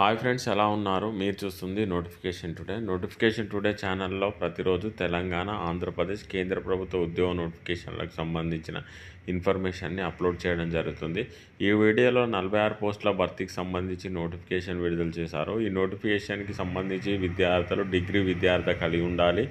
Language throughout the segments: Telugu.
హాయ్ ఫ్రెండ్స్ ఎలా ఉన్నారు? మీరు చూస్తుంది నోటిఫికేషన్ టుడే. నోటిఫికేషన్ టుడే ఛానల్లో ప్రతిరోజు తెలంగాణ ఆంధ్రప్రదేశ్ కేంద్ర ప్రభుత్వ ఉద్యోగ నోటిఫికేషన్లకు సంబంధించిన ఇన్ఫర్మేషన్ని అప్లోడ్ చేయడం జరుగుతుంది. ఈ వీడియోలో నలభై ఆరు పోస్టుల భర్తీకి సంబంధించి నోటిఫికేషన్ విడుదల చేశారు. ఈ నోటిఫికేషన్కి సంబంధించి విద్యార్థులు డిగ్రీ విద్యార్థి కలిగి ఉండాలి.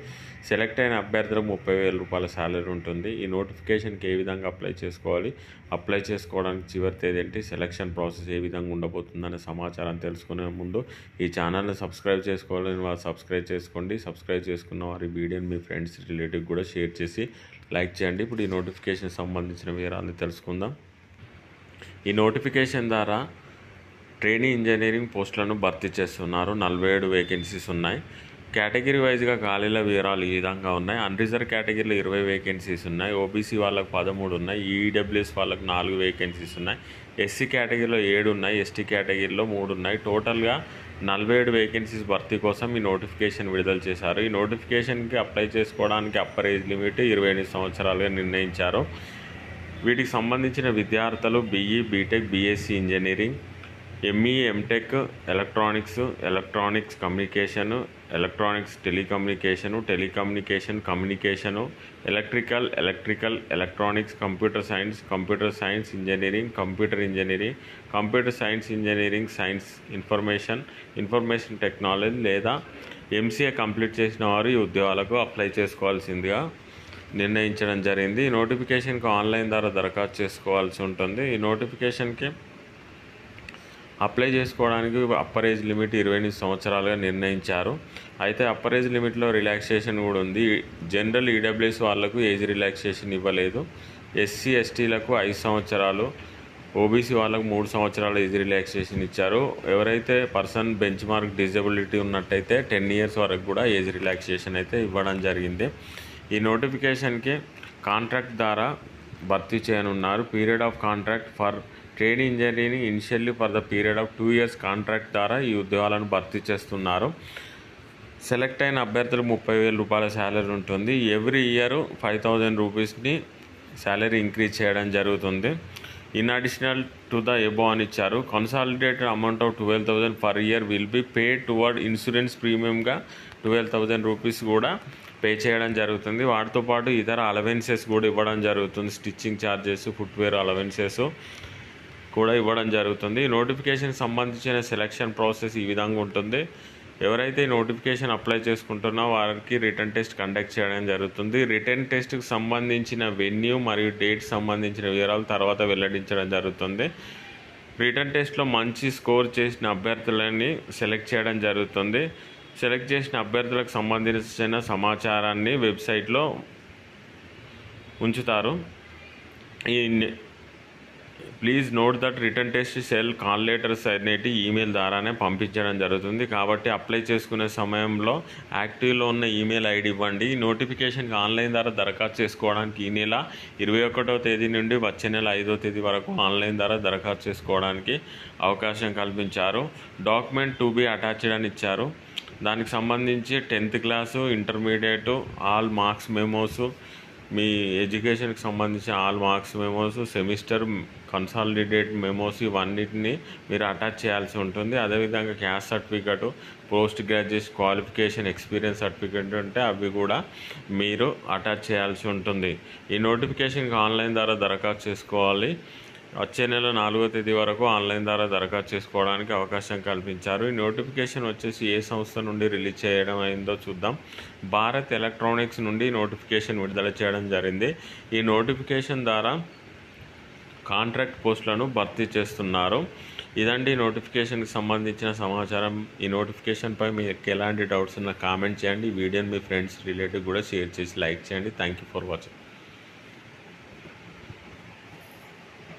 సెలెక్ట్ అయిన అభ్యర్థులు ముప్పై వేల రూపాయల శాలరీ ఉంటుంది. ఈ నోటిఫికేషన్కి ఏ విధంగా అప్లై చేసుకోవాలి? అప్లై చేసుకోవడానికి చివరి తేదీ ఏంటి? సెలక్షన్ ప్రాసెస్ ఏ విధంగా ఉండబోతుందనే సమాచారం తెలుసుకుని ముందు ఈ ఛానల్ని సబ్స్క్రైబ్ చేసుకోవాలని వారు సబ్స్క్రైబ్ చేసుకోండి. సబ్స్క్రైబ్ చేసుకున్న వారి వీడియోని మీ ఫ్రెండ్స్ రిలేటివ్ కూడా షేర్ చేసి లైక్ చేయండి. ఇప్పుడు ఈ నోటిఫికేషన్ సంబంధించిన వివరాలు తెలుసుకుందాం. ఈ నోటిఫికేషన్ ద్వారా ట్రైనింగ్ ఇంజనీరింగ్ పోస్టులను భర్తీ చేస్తున్నారు. నలభై ఏడు వేకెన్సీస్ ఉన్నాయి. కేటగిరీ వైజ్గా ఖాళీల వివరాలు ఈ విధంగా ఉన్నాయి. అన్రిజర్వ్ కేటగిరీలో ఇరవై వేకెన్సీస్ ఉన్నాయి. ఓబీసీ వాళ్ళకు పదమూడు ఉన్నాయి. ఈడబ్ల్యూఎస్ వాళ్ళకు నాలుగు వేకెన్సీస్ ఉన్నాయి. ఎస్సీ కేటగిరీలో ఏడు ఉన్నాయి ఎస్టీ కేటగిరీలో మూడు ఉన్నాయి టోటల్గా నలభై ఏడు వేకెన్సీస్ భర్తీ కోసం ఈ నోటిఫికేషన్ విడుదల చేశారు. ఈ నోటిఫికేషన్కి అప్లై చేసుకోవడానికి అప్పర్ ఏజ్ లిమిట్ ఇరవై ఎనిమిది సంవత్సరాలుగా నిర్ణయించారు. వీటికి సంబంధించిన విద్యార్థులు BE B Tech BSc engineering ME M Tech electronics electronics communication electronics telecommunication telecommunication communication electrical electrical electronics computer science computer science engineering computer engineering computer science engineering science information information technology లేదా ఎంసీఏ కంప్లీట్ చేసిన వారు ఈ ఉద్యోగాలకు అప్లై చేసుకోవాల్సిందిగా నిర్ణయించడం జరిగింది. ఈ నోటిఫికేషన్కి ఆన్లైన్ ద్వారా దరఖాస్తు చేసుకోవాల్సి ఉంటుంది. ఈ నోటిఫికేషన్కి అప్లై చేసుకోవడానికి అప్పర్ ఏజ్ లిమిట్ ఇరవై ఎనిమిది సంవత్సరాలుగా నిర్ణయించారు. అయితే అప్పర్ ఏజ్ లిమిట్లో రిలాక్సేషన్ కూడా ఉంది. జనరల్ ఈడబ్ల్యూఎస్ వాళ్ళకు ఏజ్ రిలాక్సేషన్ ఇవ్వలేదు. ఎస్సీ ఎస్టీలకు ఐదు సంవత్సరాలు. ఓబీసీ వాళ్ళకు మూడు సంవత్సరాల ఏజ్ రిలాక్సేషన్ ఇచ్చారు. ఎవరైతే పర్సన్ బెంచ్ మార్క్ డిజబిలిటీ ఉన్నట్టయితే టెన్ ఇయర్స్ వరకు కూడా ఏజ్ రిలాక్సేషన్ అయితే ఇవ్వడం జరిగింది. ఈ నోటిఫికేషన్కి కాంట్రాక్ట్ ద్వారా భర్తీ చేయనున్నారు. Period of contract for trade engineering initially for the period of two years contract ద్వారా ఈ ఉద్యోగాలను భర్తీ చేస్తున్నారు. సెలెక్ట్ అయిన అభ్యర్థులు ముప్పై వేల రూపాయల శాలరీ ఉంటుంది. ఎవ్రీ ఇయర్ ఫైవ్ థౌజండ్ రూపీస్ని శాలరీ ఇంక్రీజ్ చేయడం జరుగుతుంది. In additional to the above అని ఇచ్చారు. Consolidated amount of twelve thousand per year will be pay toward insurance ప్రీమియంగా twelve thousand rupees కూడా పే చేయడం జరుగుతుంది. వాటితో పాటు ఇతర అలవెన్సెస్ కూడా ఇవ్వడం జరుగుతుంది. Stitching charges footwear allowances. కూడా ఇవ్వడం జరుగుతుంది. నోటిఫికేషన్ సంబంధించిన సెలక్షన్ ప్రాసెస్ ఈ విధంగా ఉంటుంది. ఎవరైతే నోటిఫికేషన్ అప్లై చేసుకుంటున్నా వారికి రిటర్న్ టెస్ట్ కండక్ట్ చేయడం జరుగుతుంది. రిటర్న్ టెస్ట్కి సంబంధించిన వెన్యూ మరియు డేట్ సంబంధించిన వివరాలు తర్వాత వెల్లడించడం జరుగుతుంది. రిటర్న్ టెస్ట్లో మంచి స్కోర్ చేసిన అభ్యర్థులని సెలెక్ట్ చేయడం జరుగుతుంది. సెలెక్ట్ చేసిన అభ్యర్థులకు సంబంధించిన సమాచారాన్ని వెబ్సైట్లో ఉంచుతారు. ఈ please note that written test cell call letters అనేటి ఈమెయిల్ ద్వారానే పంపించడం జరుగుతుంది. కాబట్టి అప్లై చేసుకునే సమయంలో యాక్టివ్లో ఉన్న ఈమెయిల్ ఐడి ఇవ్వండి. నోటిఫికేషన్కి ఆన్లైన్ ద్వారా దరఖాస్తు చేసుకోవడానికి ఈ నెల ఇరవై ఒకటో తేదీ నుండి వచ్చే నెల ఐదో తేదీ వరకు ఆన్లైన్ ద్వారా దరఖాస్తు చేసుకోవడానికి అవకాశం కల్పించారు. డాక్యుమెంట్ టు బి అటాచ్డ్ అని ఇచ్చారు. దానికి సంబంధించి tenth class intermediate all marks memos మీ ఎడ్యుకేషన్కి సంబంధించిన all marks memos semester consolidate memos ఇవన్నిటిని మీరు అటాచ్ చేయాల్సి ఉంటుంది. అదేవిధంగా caste certificate post graduation qualification experience certificate ఉంటే అవి కూడా మీరు అటాచ్ చేయాల్సి ఉంటుంది. ఈ నోటిఫికేషన్కి ఆన్లైన్ ద్వారా దరఖాస్తు చేసుకోవాలి. వచ్చే నెల నాలుగో తేదీ వరకు ఆన్లైన్ ద్వారా దరఖాస్తు చేసుకోవడానికి అవకాశం కల్పించారు. ఈ నోటిఫికేషన్ వచ్చేసి ఏ సంస్థ నుండి రిలీజ్ చేయడం అయిందో చూద్దాం. భారత్ ఎలక్ట్రానిక్స్ నుండి నోటిఫికేషన్ విడుదల చేయడం జరిగింది. ఈ నోటిఫికేషన్ ద్వారా కాంట్రాక్ట్ పోస్టులను భర్తీ చేస్తున్నారు. ఇదండి నోటిఫికేషన్కి సంబంధించిన సమాచారం. ఈ నోటిఫికేషన్పై మీకు ఎలాంటి డౌట్స్ ఉన్నా కామెంట్ చేయండి. వీడియోని మీ ఫ్రెండ్స్ రిలేటివ్ కూడా షేర్ చేసి లైక్ చేయండి. Thank you for watching.